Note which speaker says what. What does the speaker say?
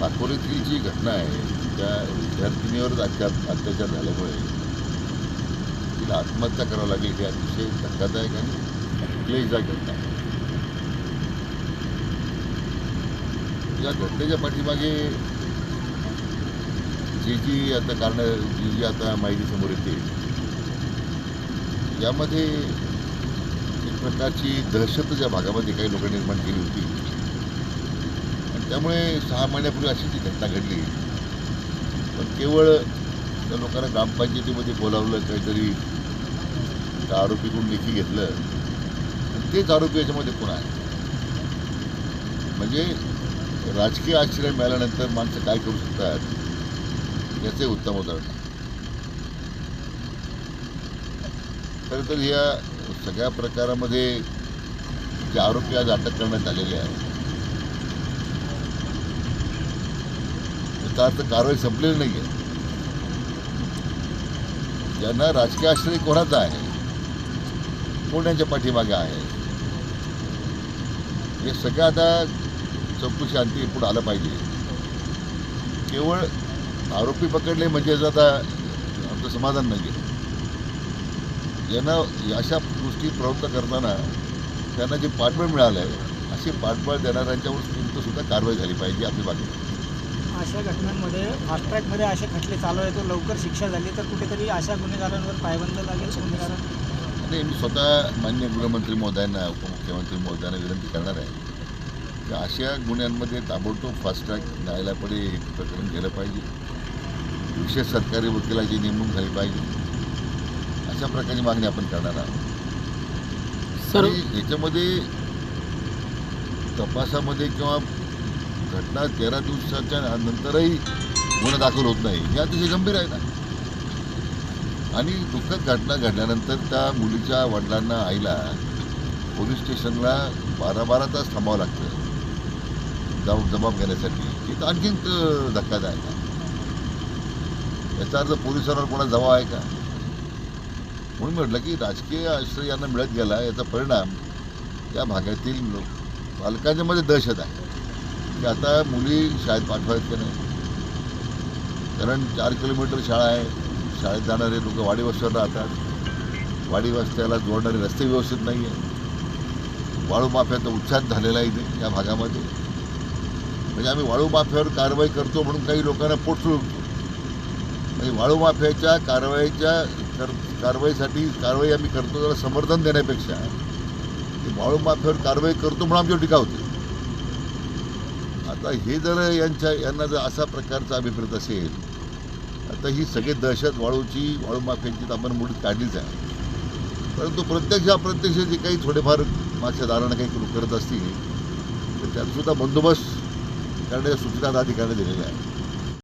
Speaker 1: साकोरीतील जी घटना आहे त्या विद्यार्थिनीवर अत्या अत्याचार झाल्यामुळे तिला आत्महत्या करावं लागली. ही अतिशय धक्कादायक आणि क्लेशदायक घटना आहे. या घटनेच्या पाठीमागे जी जी आता कारण जी जी आता माहिती समोर येते यामध्ये एक प्रकारची दहशत ज्या भागामध्ये काही लोकांनी निर्माण केली होती त्यामुळे सहा महिन्यापूर्वी अशी जी घटना घडली. पण केवळ त्या लोकांना ग्रामपंचायतीमध्ये बोलावलं काहीतरी त्या आरोपीकडून लेखी घेतलं आणि तेच आरोपी याच्यामध्ये पुन्हा आहे? म्हणजे राजकीय आश्रय मिळाल्यानंतर माणसं काय करू शकतात? याचे उत्तम उदाहरण खरं तर या सगळ्या प्रकारामध्ये जे आरोपी आज अटक करण्यात आलेले आहेत त्याचा अर्थ कारवाई संपलेली नाही आहे ज्यांना राजकीय आश्रय कोणाचा आहे? कोण यांच्या पाठीमागे आहे? हे सगळं आता चौकशी अंती पुढे आलं पाहिजे. केवळ आरोपी पकडले म्हणजे आता आमचं समाधान नाही आहे यांना अशा गोष्टी प्रवृत्त करताना त्यांना जे पाठबळ मिळालं आहे अशी पाठबळ देणाऱ्यांच्यावर सुद्धा कारवाई झाली पाहिजे आपली मागणी.
Speaker 2: अशा घटनांमध्ये फास्ट ट्रॅकमध्ये असे खटले चालू आहे तो लवकर शिक्षा झाली तर कुठेतरी अशा गुन्हेगारांवर पायबंद लागेल गुन्हेगारांना
Speaker 1: आणि मी स्वतः मान्य गृहमंत्री महोदयांना उपमुख्यमंत्री महोदयांना विनंती करणार आहे की अशा गुन्ह्यांमध्ये ताबडतोब फास्ट ट्रॅक न्यायालयापुढे हे प्रकरण गेलं पाहिजे. विशेष सरकारी वकिलाची नेमणूक झाली पाहिजे. अशा प्रकारची मागणी आपण करणार आहोत.
Speaker 3: सर
Speaker 1: याच्यामध्ये तपासामध्ये किंवा घटना तेरा दिवसाच्या नंतरही गुन्हा दाखल होत नाही. हे अतिशय गंभीर आहे ना. आणि दुःखद घटना घडल्यानंतर त्या मुलीच्या वडिलांना आईला पोलीस स्टेशनला बारा बारा तास थांबावं लागतं. जाऊ जबाब घेण्यासाठी. हे तर आणखीन धक्कादायक आहे याचा अर्थ पोलिसांवर कोणा जबाब आहे का? म्हणून म्हटलं की राजकीय आश्रय यांना मिळत गेला. याचा परिणाम या भागातील लोक पालकांच्यामध्ये दहशत आहे. की आता मुली शाळेत पाठवायत की नाही? कारण चार किलोमीटर शाळा आहे. शाळेत जाणारे लोक वाडी वस्त्यावर राहतात. वाडी वस्त्याला जोडणारे रस्ते व्यवस्थित नाही आहे वाळू माफ्याचा उच्छाद झालेला आहे इथे या भागामध्ये. म्हणजे आम्ही वाळू माफ्यावर कारवाई करतो म्हणून काही लोकांना पोट म्हणजे वाळूमाफ्याच्या कारवाईच्या कर कारवाईसाठी कारवाई आम्ही करतो त्याला समर्थन देण्यापेक्षा की वाळू कारवाई करतो म्हणून आमच्यावर टीका होते. आता हे जर यांच्या यांना जर असा प्रकारचा अभिप्रेत असेल आता ही सगळी दहशत वाळूची वाळू माफियांची तर आपण मुळीत काढलीच आहे. परंतु प्रत्यक्ष अप्रत्यक्ष जे काही थोडेफार मागच्या दारानं काही करत असतील तर त्यात सुद्धा बंदोबस्त करण्याच्या सूचना अधिकाऱ्यांनी दिलेल्या आहेत.